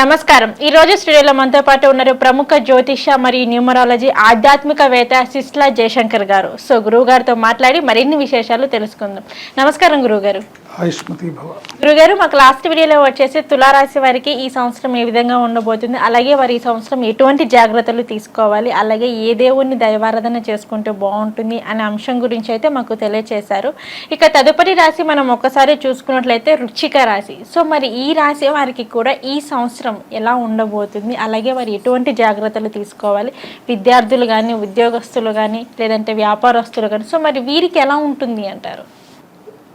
నమస్కారం. ఈ రోజు స్టూడియోలో మనతో పాటు ఉన్నారు ప్రముఖ జ్యోతిష మరియు న్యూమరాలజీ ఆధ్యాత్మికవేత్త సిస్లా జయశంకర్ గారు. సో గురువు గారితో మాట్లాడి మరిన్ని విశేషాలు తెలుసుకుందాం. నమస్కారం గురువు గారు గురుగారు మాకు లాస్ట్ వీడియోలో వచ్చేసి తులారాశి వారికి ఈ సంవత్సరం ఏ విధంగా ఉండబోతుంది అలాగే వారు ఈ సంవత్సరం ఎటువంటి జాగ్రత్తలు తీసుకోవాలి అలాగే ఏ దేవుణ్ణి దైవారాధన చేసుకుంటే బాగుంటుంది అనే అంశం గురించి అయితే మాకు తెలియచేశారు. ఇక తదుపరి రాశి మనం ఒక్కసారి చూసుకున్నట్లయితే రుచిక రాశి. సో మరి ఈ రాశి వారికి కూడా ఈ సంవత్సరం ఎలా ఉండబోతుంది అలాగే వారు ఎటువంటి జాగ్రత్తలు తీసుకోవాలి విద్యార్థులు కానీ ఉద్యోగస్తులు కానీ లేదంటే వ్యాపారస్తులు కానీ సో మరి వీరికి ఎలా ఉంటుంది అంటారు?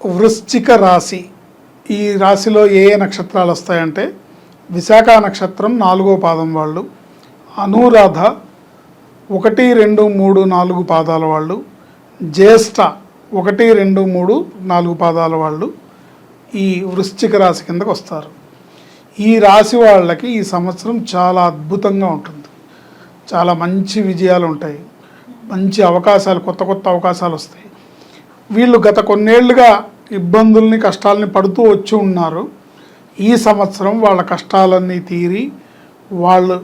వృశ్చిక రాశి. ఈ రాశిలో ఏ ఏ నక్షత్రాలు వస్తాయంటే విశాఖ నక్షత్రం నాలుగో పాదం వాళ్ళు అనురాధ ఒకటి రెండు మూడు నాలుగు పాదాల వాళ్ళు జ్యేష్ఠ ఒకటి రెండు మూడు నాలుగు పాదాల వాళ్ళు ఈ వృశ్చిక రాశి కిందకు వస్తారు. ఈ రాశి వాళ్ళకి ఈ సంవత్సరం చాలా అద్భుతంగా ఉంటుంది. చాలా మంచి విజయాలు ఉంటాయి. మంచి అవకాశాలు కొత్త కొత్త అవకాశాలు వస్తాయి. వీళ్ళు గత కొన్నేళ్ళుగా ఇబ్బందుల్ని కష్టాలని పడుతూ వచ్చి ఉన్నారు. ఈ సంవత్సరం వాళ్ళ కష్టాలన్నీ తీరి వాళ్ళు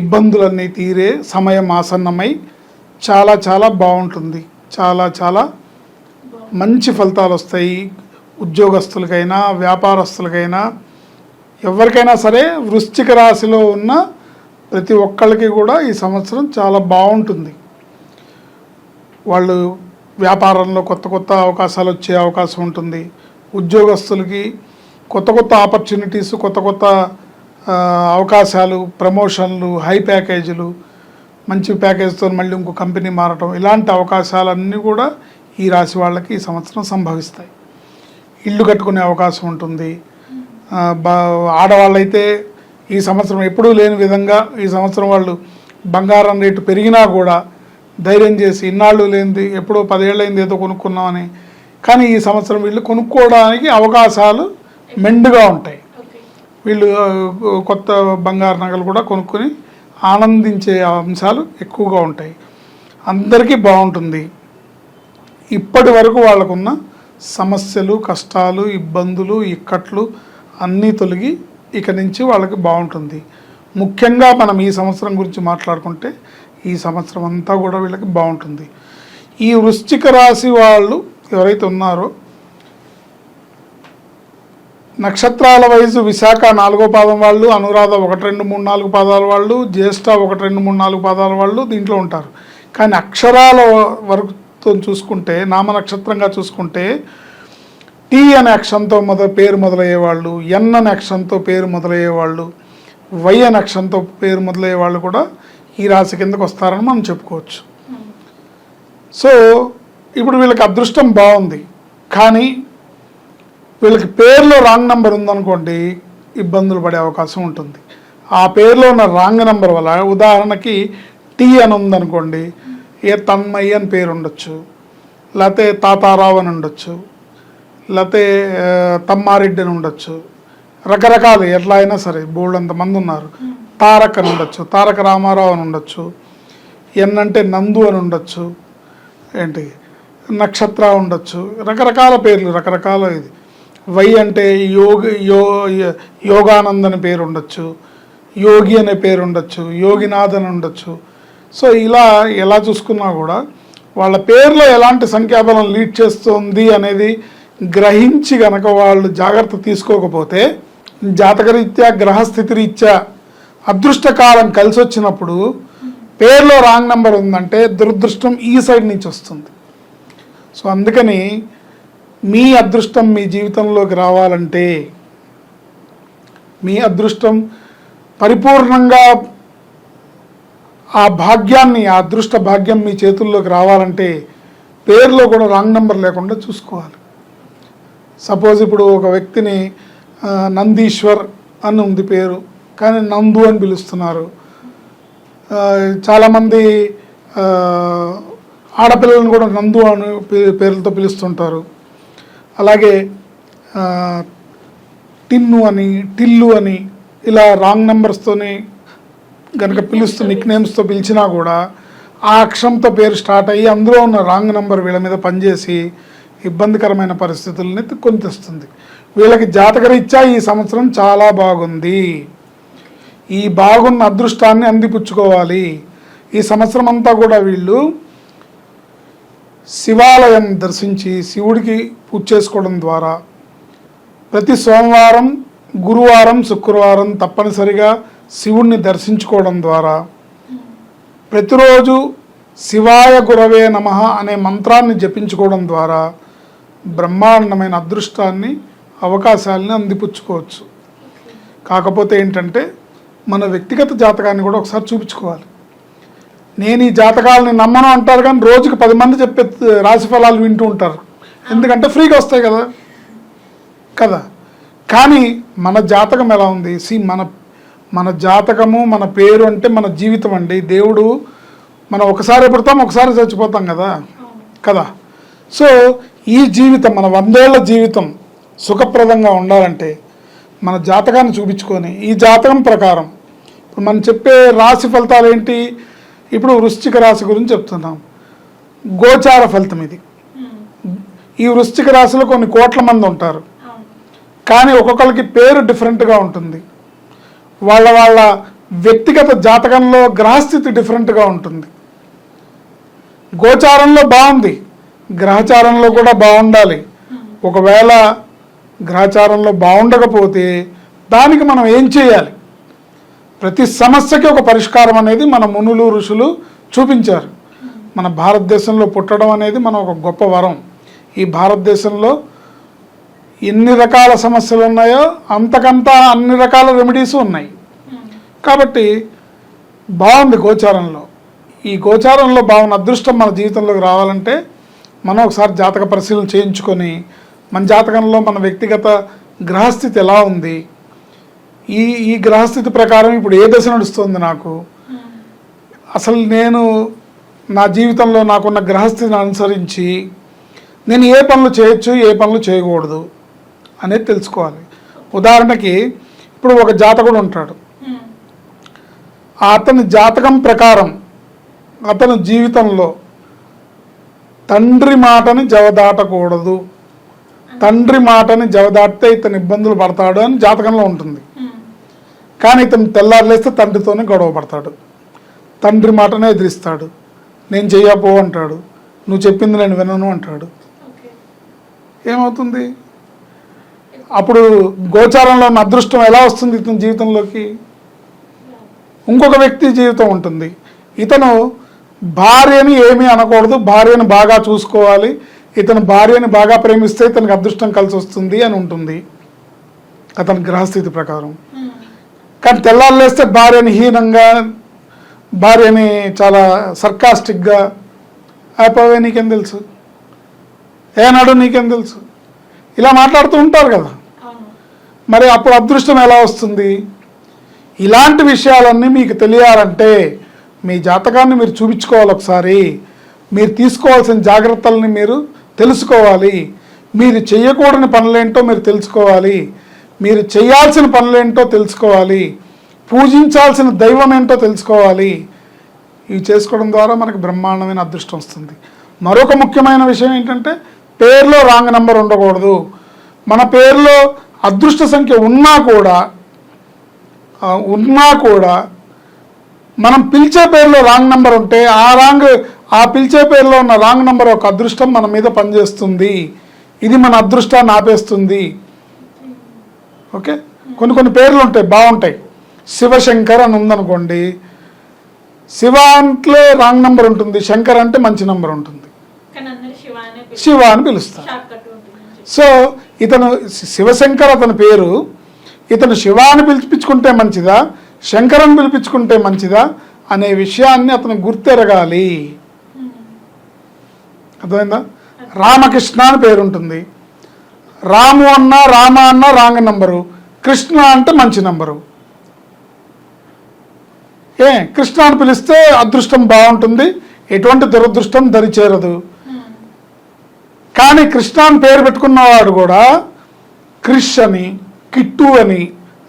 ఇబ్బందులన్నీ తీరే సమయం ఆసన్నమై చాలా చాలా బాగుంటుంది. చాలా చాలా మంచి ఫలితాలు వస్తాయి. ఉద్యోగస్తులకైనా వ్యాపారస్తులకైనా ఎవరికైనా సరే వృశ్చిక రాశిలో ఉన్న ప్రతి ఒక్కళ్ళకి కూడా ఈ సంవత్సరం చాలా బాగుంటుంది. వాళ్ళు వ్యాపారంలో కొత్త కొత్త అవకాశాలు వచ్చే అవకాశం ఉంటుంది. ఉద్యోగస్తులకి కొత్త కొత్త ఆపర్చునిటీస్ కొత్త కొత్త అవకాశాలు ప్రమోషన్లు హై ప్యాకేజీలు మంచి ప్యాకేజ్తో మళ్ళీ ఇంకో కంపెనీ మారటం ఇలాంటి అవకాశాలన్నీ కూడా ఈ రాశి వాళ్ళకి ఈ సంవత్సరం సంభవిస్తాయి. ఇల్లు కట్టుకునే అవకాశం ఉంటుంది. బా ఆడవాళ్ళైతే ఈ సంవత్సరం ఎప్పుడూ లేని విధంగా ఈ సంవత్సరం వాళ్ళు బంగారం రేటు పెరిగినా కూడా ధైర్యం చేసి ఇన్నాళ్ళు లేనిది ఎప్పుడో పదేళ్ళైంది ఏదో కొనుక్కున్నామని. కానీ ఈ సంవత్సరం వీళ్ళు కొనుక్కోవడానికి అవకాశాలు మెండుగా ఉంటాయి. వీళ్ళు కొత్త బంగారు నగలు కూడా కొనుక్కొని ఆనందించే అంశాలు ఎక్కువగా ఉంటాయి. అందరికీ బాగుంటుంది. ఇప్పటి వరకు వాళ్ళకున్న సమస్యలు కష్టాలు ఇబ్బందులు ఇక్కట్లు అన్నీ తొలగి ఇక నుంచి వాళ్ళకి బాగుంటుంది. ముఖ్యంగా మనం ఈ సంవత్సరం గురించి మాట్లాడుకుంటే ఈ సంవత్సరం అంతా కూడా వీళ్ళకి బాగుంటుంది. ఈ వృశ్చిక రాశి వాళ్ళు ఎవరైతే ఉన్నారో నక్షత్రాల వయసు విశాఖ నాలుగో పాదం వాళ్ళు అనురాధ ఒకటి రెండు మూడు నాలుగు పాదాల వాళ్ళు జ్యేష్ఠ ఒకటి రెండు మూడు నాలుగు పాదాల వాళ్ళు దీంట్లో ఉంటారు. కానీ అక్షరాల వరకు చూసుకుంటే నామ నక్షత్రంగా చూసుకుంటే టీ అనే అక్షరంతో మొద పేరు మొదలయ్యే వాళ్ళు ఎన్ అనే అక్షరంతో పేరు మొదలయ్యే వాళ్ళు వై అనే అక్షరంతో పేరు మొదలయ్యే వాళ్ళు కూడా ఈ రాశి కిందకు వస్తారని మనం చెప్పుకోవచ్చు. సో ఇప్పుడు వీళ్ళకి అదృష్టం బాగుంది. కానీ వీళ్ళకి పేర్లో రాంగ్ నెంబర్ ఉందనుకోండి ఇబ్బందులు పడే అవకాశం ఉంటుంది. ఆ పేరులో ఉన్న రాంగ్ నెంబర్ వల్ల ఉదాహరణకి టీ అని ఉందనుకోండి ఏ తన్మయ్య అని పేరు ఉండొచ్చు లేకపోతే తాతారావు అని ఉండొచ్చు లేకపోతే తమ్మారెడ్డి అని ఉండొచ్చు రకరకాలు ఎట్లా అయినా సరే బోల్డ్ ఉన్నారు. తారక్ అని ఉండొచ్చు తారక రామారావు అని ఉండొచ్చు ఎన్ అంటే నందు అని ఉండొచ్చు ఏంటి నక్షత్ర ఉండొచ్చు రకరకాల పేర్లు రకరకాల ఇది. వై అంటే యోగ యో యోగానంద్ అని పేరు ఉండొచ్చు యోగి అనే పేరు ఉండొచ్చు యోగినాథ్ అని ఉండొచ్చు. సో ఇలా ఎలా చూసుకున్నా కూడా వాళ్ళ పేర్లో ఎలాంటి సంఖ్యాబలం లీడ్ చేస్తుంది అనేది గ్రహించి గనక వాళ్ళు జాగ్రత్త తీసుకోకపోతే జాతకరీత్యా గ్రహస్థితి రీత్యా అదృష్టకాలం కలిసి వచ్చినప్పుడు పేర్లో రాంగ్ నెంబర్ ఉందంటే దురదృష్టం ఈ సైడ్ నుంచి వస్తుంది. సో అందుకని మీ అదృష్టం మీ జీవితంలోకి రావాలంటే మీ అదృష్టం పరిపూర్ణంగా ఆ భాగ్యాన్ని ఆ అదృష్ట భాగ్యం మీ చేతుల్లోకి రావాలంటే పేరులో కూడా రాంగ్ నెంబర్ లేకుండా చూసుకోవాలి. సపోజ్ ఇప్పుడు ఒక వ్యక్తిని నందీశ్వర్ అని ఉంది పేరు. కానీ నందు అని పిలుస్తున్నారు. చాలామంది ఆడపిల్లలను కూడా నందు అని పేర్లతో పిలుస్తుంటారు. అలాగే టిన్ను అని టిల్లు అని ఇలా రాంగ్ నెంబర్స్తోని కనుక పిలుస్తూ నిక్ నేమ్స్తో పిలిచినా కూడా ఆ అక్షరంతో పేరు స్టార్ట్ అయ్యి అందులో ఉన్న రాంగ్ నెంబర్ వీళ్ళ మీద పనిచేసి ఇబ్బందికరమైన పరిస్థితుల్ని కొని తెస్తుంది. వీళ్ళకి జాతకరీత్యా ఈ సంవత్సరం చాలా బాగుంది. ఈ బాగున్న అదృష్టాన్ని అందిపుచ్చుకోవాలి. ఈ సంవత్సరం అంతా కూడా వీళ్ళు శివాలయం దర్శించి శివుడికి పూజ చేసుకోవడం ద్వారా ప్రతి సోమవారం గురువారం శుక్రవారం తప్పనిసరిగా శివుణ్ణి దర్శించుకోవడం ద్వారా ప్రతిరోజు శివాయ గురవే నమ అనే మంత్రాన్ని జపించుకోవడం ద్వారా బ్రహ్మాండమైన అదృష్టాన్ని అవకాశాలని అందిపుచ్చుకోవచ్చు. కాకపోతే ఏంటంటే మన వ్యక్తిగత జాతకాన్ని కూడా ఒకసారి చూపించుకోవాలి. నేను ఈ జాతకాలని నమ్మను అంటారు కానీ రోజుకి పది మంది చెప్పే రాశి ఫలాలు వింటూ ఉంటారు. ఎందుకంటే ఫ్రీగా వస్తాయి కదా. కదా. కానీ మన జాతకం ఎలా ఉంది? సి మన మన జాతకము మన పేరు అంటే మన జీవితం అండి. దేవుడు మనం ఒకసారి పుడతాం ఒకసారి చచ్చిపోతాం కదా. కదా. సో ఈ జీవితం మన వందేళ్ళ జీవితం సుఖప్రదంగా ఉండాలంటే మన జాతకాన్ని చూపించుకొని ఈ జాతకం ప్రకారం ఇప్పుడు మనం చెప్పే రాశి ఫలితాలు ఏంటి? ఇప్పుడు వృశ్చిక రాశి గురించి చెప్తున్నాం. గోచార ఫలితం ఇది. ఈ వృశ్చిక రాశిలో కొన్ని కోట్ల మంది ఉంటారు. కానీ ఒక్కొక్కరికి పేరు డిఫరెంట్గా ఉంటుంది. వాళ్ళ వాళ్ళ వ్యక్తిగత జాతకంలో గ్రహస్థితి డిఫరెంట్గా ఉంటుంది. గోచారంలో బాగుంది. గ్రహచారంలో కూడా బాగుండాలి. ఒకవేళ గ్రహచారంలో బాగుండకపోతే దానికి మనం ఏం చేయాలి? ప్రతి సమస్యకి ఒక పరిష్కారం అనేది మన మునులు ఋషులు చూపించారు. మన భారతదేశంలో పుట్టడం అనేది మన ఒక గొప్ప వరం. ఈ భారతదేశంలో ఎన్ని రకాల సమస్యలు ఉన్నాయో అంతకంతా అన్ని రకాల రెమెడీస్ ఉన్నాయి. కాబట్టి బాగుంది గోచారంలో. ఈ గోచారంలో బాగున్న అదృష్టం మన జీవితంలోకి రావాలంటే మనం ఒకసారి జాతక పరిశీలన చేయించుకొని మన జాతకంలో మన వ్యక్తిగత గ్రహస్థితి ఎలా ఉంది ఈ ఈ గ్రహస్థితి ప్రకారం ఇప్పుడు ఏ దశ నడుస్తుంది నాకు? అసలు నేను నా జీవితంలో నాకున్న గ్రహస్థితిని అనుసరించి నేను ఏ పనులు చేయొచ్చు ఏ పనులు చేయకూడదు అనేది తెలుసుకోవాలి. ఉదాహరణకి ఇప్పుడు ఒక జాతకుడు ఉంటాడు. అతని జాతకం ప్రకారం అతను జీవితంలో తండ్రి మాటని జవదాటకూడదు. తండ్రి మాటని జవదాటితే ఇతను ఇబ్బందులు పడతాడు అని జాతకంలో ఉంటుంది. కానీ ఇతను తెల్లారులేస్తే తండ్రితోనే గొడవ పడతాడు. తండ్రి మాటనే ఎదిరిస్తాడు. నేను చెయ్యపో అంటాడు. నువ్వు చెప్పింది నేను వినను అంటాడు. ఏమవుతుంది? అప్పుడు గోచారంలో ఉన్న అదృష్టం ఎలా వస్తుంది ఇతని జీవితంలోకి? ఇంకొక వ్యక్తి జీవితం ఉంటుంది. ఇతను భార్యని ఏమీ అనకూడదు. భార్యను బాగా చూసుకోవాలి. ఇతను భార్యని బాగా ప్రేమిస్తే ఇతనికి అదృష్టం కలిసి వస్తుంది అని ఉంటుంది. అతని గ్రహస్థితి ప్రకారం. కానీ తెల్లారు లేస్తే భార్యని హీనంగా భార్యని చాలా సర్కాస్టిక్గా అయిపోవే నీకేం తెలుసు? ఏనాడు నీకేం తెలుసు? ఇలా మాట్లాడుతూ ఉంటారు కదా. మరి అప్పుడు అదృష్టం ఎలా వస్తుంది? ఇలాంటి విషయాలన్నీ మీకు తెలియాలంటే మీ జాతకాన్ని మీరు చూపించుకోవాలి ఒకసారి. మీరు తీసుకోవాల్సిన జాగ్రత్తల్ని మీరు తెలుసుకోవాలి. మీరు చేయకూడని పనులేంటో మీరు తెలుసుకోవాలి. మీరు చేయాల్సిన పనులేంటో తెలుసుకోవాలి. పూజించాల్సిన దైవం ఏంటో తెలుసుకోవాలి. ఇవి చేసుకోవడం ద్వారా మనకు బ్రహ్మాండమైన అదృష్టం వస్తుంది. మరొక ముఖ్యమైన విషయం ఏంటంటే పేరులో రాంగ్ నెంబర్ ఉండకూడదు. మన పేరులో అదృష్ట సంఖ్య ఉన్నా కూడా ఉన్నా కూడా మనం పిలిచే పేరులో రాంగ్ నెంబర్ ఉంటే ఆ రాంగ్ ఆ పిలిచే పేరులో ఉన్న రాంగ్ నెంబర్ ఒక అదృష్టం మన మీద పనిచేస్తుంది. ఇది మన అదృష్టాన్ని ఆపేస్తుంది. ఓకే? కొన్ని కొన్ని పేర్లు ఉంటాయి బాగుంటాయి. శివశంకర్ అని ఉందనుకోండి శివ అంటే రాంగ్ నెంబర్ ఉంటుంది శంకర్ అంటే మంచి నెంబర్ ఉంటుంది. శివ అని పిలుస్తారు. సో ఇతను శివశంకర్ అతని పేరు ఇతను శివాని పిలిపించుకుంటే మంచిదా శంకరని పిలిపించుకుంటే మంచిదా అనే విషయాన్ని అతను గుర్తెరగాలి. అర్థమైందా? రామకృష్ణ అని పేరు ఉంటుంది రాము అన్న రామ అన్న రాంగ్ నంబరు. కృష్ణ అంటే మంచి నంబరు. ఏ కృష్ణ అని పిలిస్తే అదృష్టం బాగుంటుంది. ఎటువంటి దురదృష్టం దరిచేరదు కానీ కృష్ణ అని పేరు పెట్టుకున్నవాడు కూడా క్రిష్ అని కిట్టు అని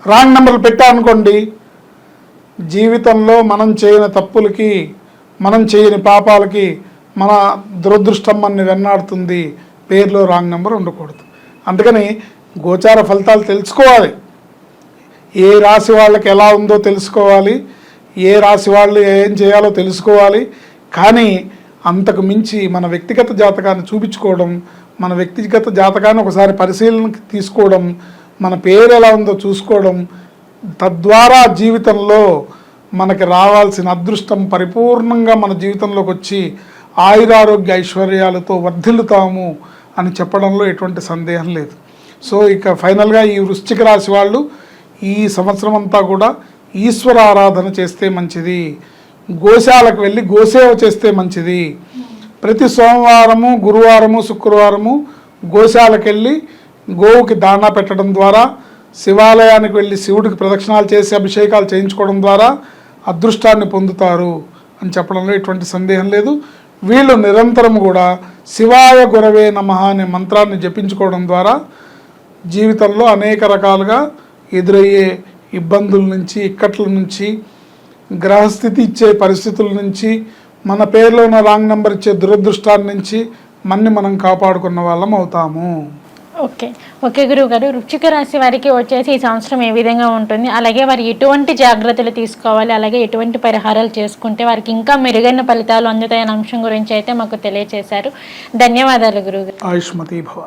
రాంగ్ నెంబర్లు పెట్టానుకోండి జీవితంలో మనం చేయని తప్పులకి మనం చేయని పాపాలకి మన దురదృష్టం మనని వెన్నాడుతుంది. పేరులో రాంగ్ నెంబర్ ఉండకూడదు. అందుకని గోచార ఫలితాలు తెలుసుకోవాలి. ఏ రాశి వాళ్ళకి ఎలా ఉందో తెలుసుకోవాలి. ఏ రాశి వాళ్ళు ఏం చేయాలో తెలుసుకోవాలి. కానీ అంతకు మించి మన వ్యక్తిగత జాతకాన్ని చూపించుకోవడం మన వ్యక్తిగత జాతకాన్ని ఒకసారి పరిశీలనకి తీసుకోవడం మన పేరు ఎలా ఉందో చూసుకోవడం తద్వారా జీవితంలో మనకి రావాల్సిన అదృష్టం పరిపూర్ణంగా మన జీవితంలోకి వచ్చి ఆయురారోగ్య ఐశ్వర్యాలతో వర్ధిల్లుతాము అని చెప్పడంలో ఎటువంటి సందేహం లేదు. సో ఇక ఫైనల్గా ఈ వృశ్చిక రాశి వాళ్ళు ఈ సంవత్సరం అంతా కూడా ఈశ్వర ఆరాధన చేస్తే మంచిది. గోశాలకు వెళ్ళి గోసేవ చేస్తే మంచిది. ప్రతి సోమవారము గురువారము శుక్రవారము గోశాలకు వెళ్ళి గోవుకి దాణా పెట్టడం ద్వారా శివాలయానికి వెళ్ళి శివుడికి ప్రదక్షిణాలు చేసి అభిషేకాలు చేయించుకోవడం ద్వారా అదృష్టాన్ని పొందుతారు అని చెప్పడంలో ఎటువంటి సందేహం లేదు. వీళ్ళు నిరంతరం కూడా శివాయ గురవే నమ అనే మంత్రాన్ని జపించుకోవడం ద్వారా జీవితంలో అనేక రకాలుగా ఎదురయ్యే ఇబ్బందుల నుంచి ఇక్కట్ల నుంచి గ్రహస్థితి ఇచ్చే పరిస్థితుల నుంచి మన పేరులో ఉన్న రాంగ్ నెంబర్ ఇచ్చే దురదృష్టాన్ని నుంచి మన్ని మనం కాపాడుకున్న వాళ్ళం అవుతాము. ఓకే. ఓకే గురువు గారు వృశ్చిక రాశి వారికి వచ్చేసి ఈ సంవత్సరం ఏ విధంగా ఉంటుంది? అలాగే వారు ఎటువంటి జాగ్రత్తలు తీసుకోవాలి? అలాగే ఎటువంటి పరిహారాలు చేసుకుంటే వారికి ఇంకా మెరుగైన ఫలితాలు అందుతాయనే అంశం గురించి అయితే మాకు తెలియజేశారు ధన్యవాదాలు గురువు గారు ఆయుష్మతి భవ.